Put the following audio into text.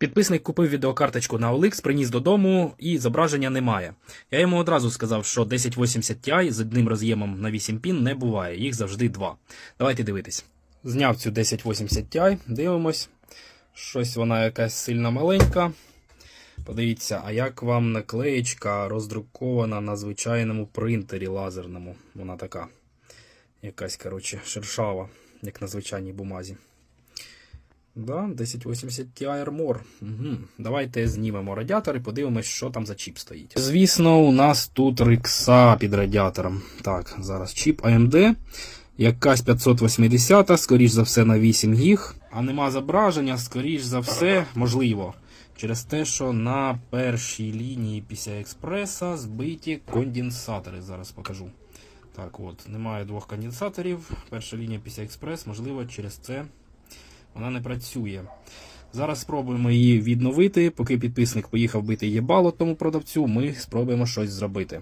Підписник купив відеокарточку на OLX, приніс додому і зображення немає. Я йому одразу сказав, що 1080 Ti з одним роз'ємом на 8 пін не буває, їх завжди два. Давайте дивитись. Зняв цю 1080 Ti, дивимось. Щось вона якась сильно маленька. Подивіться, а як вам наклеєчка роздрукована на звичайному принтері лазерному. Вона така. Якась, коротше, шершава, як на звичайній бумазі. Да, 1080 Ti Armor. Угу. Давайте знімемо радіатор і подивимось, що там за чіп стоїть. Звісно, у нас тут рикса під радіатором. Так, зараз чіп AMD. Якась 580, скоріш за все, на 8 гіг. А нема зображення, скоріш за все, можливо. Через те, що на першій лінії після експреса збиті конденсатори. Зараз покажу. Так, от, немає двох конденсаторів. Перша лінія після експрес, можливо, через це вона не працює. Зараз спробуємо її відновити. Поки підписник поїхав бити єбало тому продавцю, ми спробуємо щось зробити.